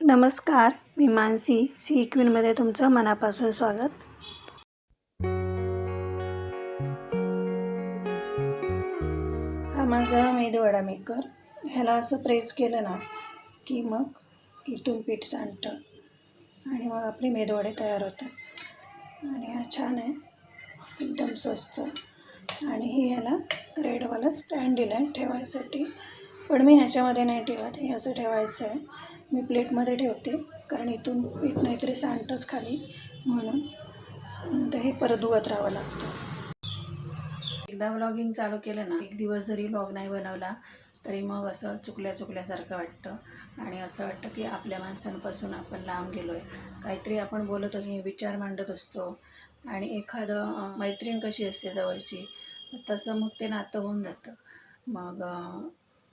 नमस्कार मी मानसी सी क्वीनमध्ये तुमचं मनापासून स्वागत. हा माझा मेदूवडा मेकर ह्याला असं प्रेस केलं ना की मग इथून पीठ सांडतं आणि मग आपले मेदूवडे तयार होतात. आणि हा छान आहे एकदम स्वस्त. आणि ही ह्याला रेडवाला स्टँड दिलं आहे ठेवायसाठी. पण मी ह्याच्यामध्ये नाही ठेवत हे असं ठेवायचं आहे. मी प्लेटमध्ये ठेवते कारण इथून पीठ नाहीतरी सांडतंच खाली म्हणून. नंतर हे परत धुवत राहावं लागतं. एकदा व्लॉगिंग चालू केलं ना एक दिवस जरी व्लॉग नाही बनवला तरी मग असं चुकल्या चुकल्यासारखं वाटतं. आणि असं वाटतं की आपल्या माणसांपासून आपण लांब गेलो आहे काहीतरी आपण बोलत असतो विचार मांडत असतो. आणि एखादं मैत्रीण कशी असते जवळची तसं मग ते नातं होऊन जातं. मग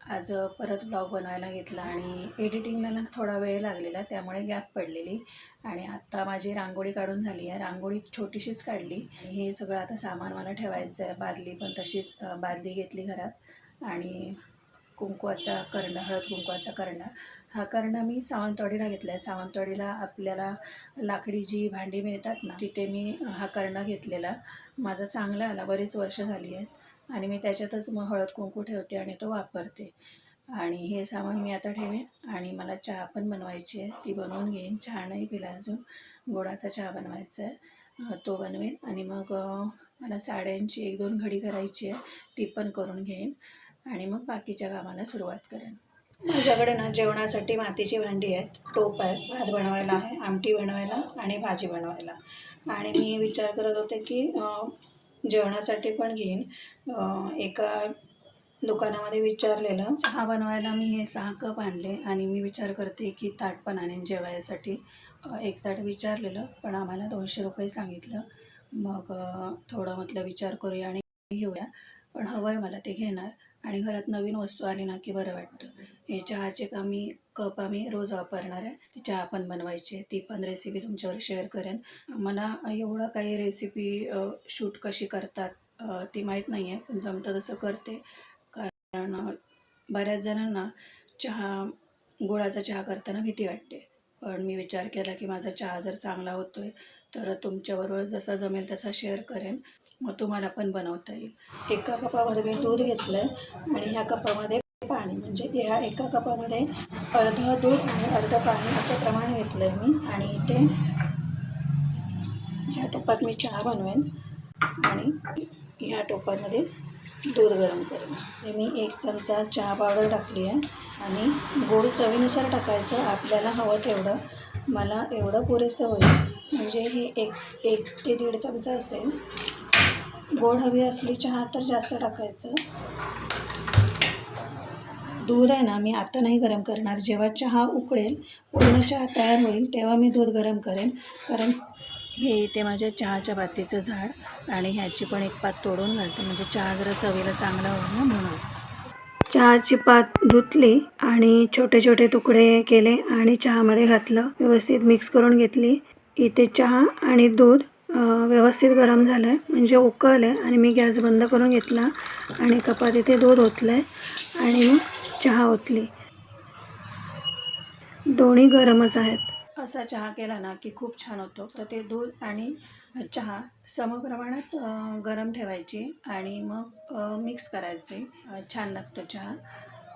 आज परत ब्लॉग बनवायला घेतला आणि एडिटिंगला ना थोडा वेळ लागलेला त्यामुळे गॅप पडलेली. आणि आत्ता माझी रांगोळी काढून झाली आहे. रांगोळी छोटीशीच काढली. हे सगळं आता सामान मला ठेवायचं आहे बादली पण तशीच बादली घेतली घरात. आणि कुंकवाचा कर्ण हळद कुंकवाचा कर्ण. हा कर्ण मी सावंतवाडीला घेतला आहे सावंतवाडीला आपल्याला लाकडी जी भांडी मिळतात ना तिथे मी हा कर्ण घेतलेला. माझा चांगला आला. बरीच वर्ष झाली आहेत. आणि मी त्याच्यातच मग हळद कुंकू ठेवते आणि तो वापरते. आणि हे सामान मी आता ठेवेन. आणि मला चहा पण बनवायची आहे. ती बनवून घेईन. चहा नाही पिला अजून. गोडाचा चहा बनवायचा आहे. तो बनवेन. आणि मग मला साड्यांची एक दोन घडी करायची आहे. ती पण करून घेईन. आणि मग बाकीच्या कामाला सुरुवात करेन. माझ्याकडे ना जेवणासाठी मातीची भांडी आहेत. टोप आहे भात बनवायला आहे. आमटी बनवायला आणि भाजी बनवायला. आणि मी विचार करत होते की जेवणासाठी पण घेईन. एका दुकानामध्ये विचारलेलं. चहा बनवायला मी हे सहा कप आणले आणि मी विचार करते की ताट पण आणेन जेवायसाठी. एक ताट विचारलेलं पण आम्हाला दोनशे रुपये सांगितलं. मग थोडं म्हटलं विचार करूया आणि घेऊया. पण हवं आहे मला ते घेणार. आणि घरात नवीन वस्तू आली ना की बरं वाटतं. हे चहाचे आम्ही कप आम्ही रोज वापरणार आहे. ती चहा पण बनवायची आहे. ती पण रेसिपी तुमच्यावर शेअर करेन. मला एवढं काही रेसिपी शूट कशी करतात ती माहीत नाही आहे पण जमतं तसं करते. कारण बऱ्याच जणांना चहा गुळाचा चहा करताना भीती वाटते. पण मी विचार केला की माझा चहा जर चांगला होतोय तर तुमच्याबरोबर जसा जमेल तसा शेअर करेन. मग तुम्हाला पण बनवता येईल. एका कपामध्ये मी दूध घेतलं आहे आणि ह्या कपामध्ये पाणी. म्हणजे ह्या एका कपामध्ये अर्धं दूध आणि अर्धं पाणी असं प्रमाण घेतलं आहे मी. आणि इथे ह्या टोपात मी चहा बनवेन. आणि ह्या टोपामध्ये दूध गरम करेन. हे मी एक चमचा चहा पावडर टाकली आहे. आणि गोड चवीनुसार टाकायचं. आपल्याला हवं तेवढं. मला एवढं पुरेसं होईल. म्हणजे हे एक एक ते दीड चमचा असेल. गोड हवी असली चहा तर जास्त टाकायचं. दूध आहे ना मी आता नाही गरम करणार. जेव्हा चहा उकळेल पूर्ण चहा तयार होईल तेव्हा मी दूध गरम करेन. कारण हे इथे माझ्या चहाच्या बातीचं झाड आणि ह्याची पण एक पात तोडून घालते. म्हणजे चहा जरा चवीला चांगला होईल ना म्हणून. चहाची पात धुतली आणि छोटे छोटे तुकडे केले आणि चहामध्ये घातलं. व्यवस्थित मिक्स करून घेतली. इथे चहा आणि दूध व्यवस्थित गरम झालं आहे म्हणजे उकळलं आहे आणि मी गॅस बंद करून घेतला आणि कपात इथे दूध ओतलं आहे आणि मग चहा ओतली. दोन्ही गरमच आहेत. असा चहा केला ना की खूप छान होतो. तर ते दूध आणि चहा समप्रमाणात गरम ठेवायची आणि मग मिक्स करायचे. छान लागतो चहा.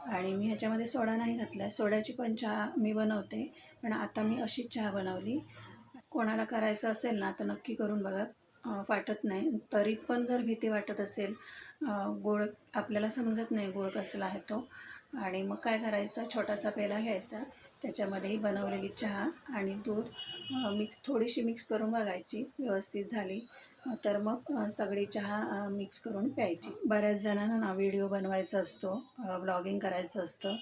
आणि मी ह्याच्यामध्ये सोडा नाही घातला सोड्याची पण चहा मी बनवते. पण आता मी अशीच चहा बनवली. कोणाला करायचं असेल ना तर नक्की करून बघा. फाटत नाही. तरी पण जर भीती वाटत असेल गोळ आपल्याला समजत नाही गोळ कसला आहे तो. आणि मग काय करायचं? छोटासा पेला घ्यायचा. त्याच्यामध्ये बनवलेली चहा आणि दूध मिक्स थोडीशी मिक्स करून बघायची. व्यवस्थित झाली. तर मग सगळी चहा मिक्स करून प्यायची. बऱ्याच जणांना ना व्हिडिओ बनवायचा असतो ब्लॉगिंग करायचं असतं.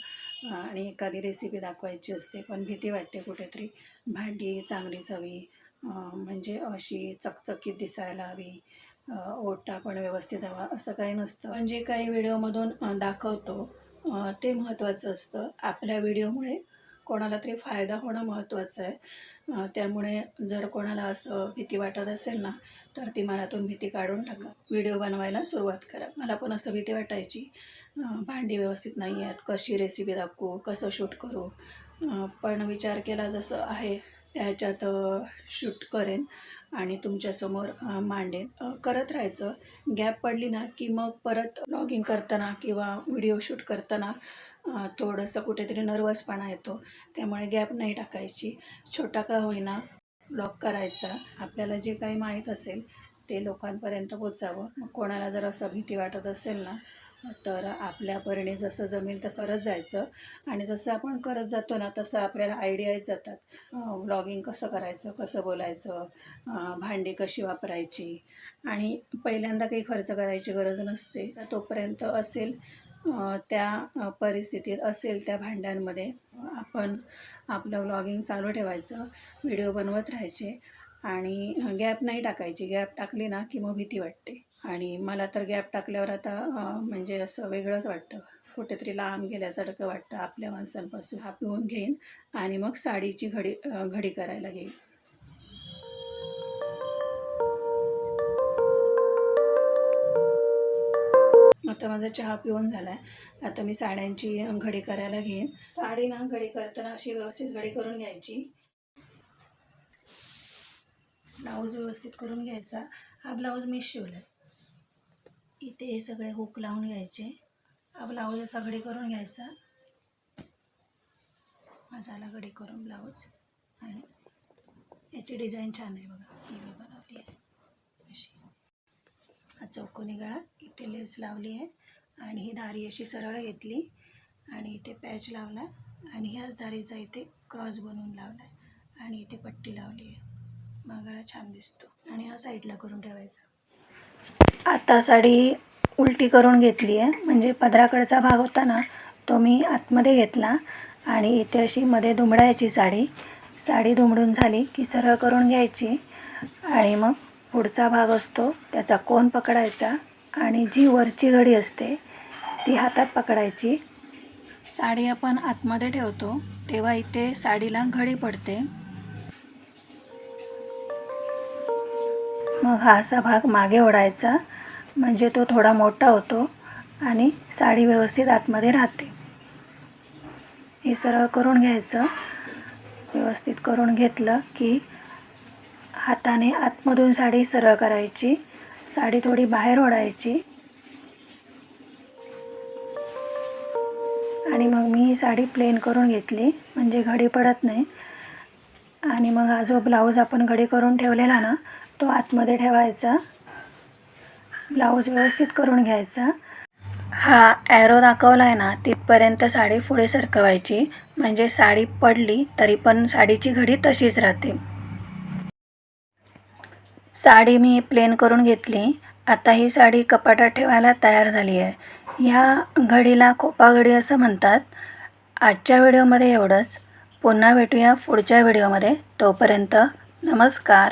आणि एखादी रेसिपी दाखवायची असते पण भीती वाटते कुठेतरी. भांडी चांगलीच हवी म्हणजे अशी चकचकीत दिसायला हवी. ओटा पण व्यवस्थित हवा असं काही नसतं. पण जे काही व्हिडिओमधून दाखवतो ते महत्त्वाचं असतं. आपल्या व्हिडिओमुळे कोणाला तरी फायदा होणं महत्त्वाचं आहे. त्यामुळे जर कोणाला असं भीती वाटत असेल ना तर ती मनातून भीती काढून टाका. व्हिडिओ बनवायला सुरुवात करा. मला पण असं भीती वाटायची. भांडी व्यवस्थित नाही आहेत. कशी रेसिपी दाखवू? कसं शूट करू? पण विचार केला जसं आहे त्या ह्याच्यात शूट करेन आणि तुमच्यासमोर मांडेन. करत राहायचं. गॅप पडली ना की मग परत लॉग इन करताना किंवा व्हिडिओ शूट करताना थोडंसं कुठेतरी नर्वसपणा येतो. त्यामुळे गॅप नाही टाकायची. छोटा का होईना ब्लॉग करायचा. आपल्याला जे काही माहीत असेल ते लोकांपर्यंत पोचावं मग कोणाला जर असं भीती वाटत असेल ना तर आपल्या परीने जसं जमेल तसं करत जायचं. आणि जसं आपण करत जातो ना तसं आपल्याला आयडियाच जातात. व्लॉगिंग कसं करायचं कसं बोलायचं भांडी कशी वापरायची. आणि पहिल्यांदा काही खर्च करायची गरज नसते. तर तोपर्यंत असेल त्या परिस्थितीत असेल त्या भांड्यांमध्ये आपण आपलं व्लॉगिंग चालू ठेवायचं. व्हिडिओ बनवत राहायचे. आणि गॅप नाही टाकायची. गॅप टाकली ना की मग भीती वाटते. आणि मला तर गॅप टाकल्यावर आता म्हणजे असं वेगळंच वाटतं. कुठेतरी लांब गेल्यासारखं वाटतं आपल्या माणसांपासून. हा पिऊन घेईन आणि मग साडीची घडी घडी करायला घेईन. आता माझा चहा पिऊन झाला आहे आता मी साड्यांची घडी करायला घेईन. साडी ना घडी करताना अशी व्यवस्थित घडी करून घ्यायची. ब्लाऊज व्यवस्थित करून घ्यायचा. हा ब्लाऊज मी शिवला आहे इथे हे सगळे हुक लावून घ्यायचे. हा ब्लाऊज असा घडी करून घ्यायचा. हा झाला घडी करून ब्लाऊज. आणि याची डिझाईन छान आहे बघा. ही मी बनवली आहे. अशी. हा चौकोनी गळा. इथे लेस लावली आहे. आणि ही धारी अशी सरळ घेतली. आणि इथे पॅच लावला. आणि ह्याच धारीचा इथे क्रॉस बनवून लावला आहे. आणि इथे पट्टी लावली आहे. मागळा छान दिसतो. आणि हा साईडला करून ठेवायचा. आता साडी उलटी करून घेतली आहे. म्हणजे पदराकडचा भाग होता ना तो मी आतमध्ये घेतला. आणि इथे अशी मध्ये दुमडायची साडी. साडी दुमडून झाली की सरळ करून घ्यायची. आणि मग पुढचा भाग असतो त्याचा कोन पकडायचा. आणि जी वरची घडी असते ती हातात पकडायची. साडी आपण आतमध्ये ठेवतो तेव्हा इथे साडीला घडी पडते. मग हा असा भाग मागे ओढायचा. म्हणजे तो थोडा मोठा होतो आणि साडी व्यवस्थित आतमध्ये राहते. हे सरळ करून घ्यायचं. व्यवस्थित करून घेतलं की हाताने आतमधून साडी सरळ करायची. साडी थोडी बाहेर ओढायची. आणि मग मी ही साडी प्लेन करून घेतली. म्हणजे घडी पडत नाही. आणि मग हा जो ब्लाऊज आपण घडी करून ठेवलेला ना तो आतमध्ये ठेवायचा. ब्लाऊज व्यवस्थित करून घ्यायचा. हा ॲरो दाखवला आहे ना तिथपर्यंत साडी पुढे सरकवायची. म्हणजे साडी पडली तरी पण साडीची घडी तशीच राहते. साडी मी प्लेन करून घेतली. आता ही साडी कपाटात ठेवायला तयार झाली आहे. ह्या घडीला खोपा घडी असं म्हणतात. आजच्या व्हिडिओमध्ये एवढंच. पुन्हा भेटूया पुढच्या व्हिडिओमध्ये. तोपर्यंत नमस्कार.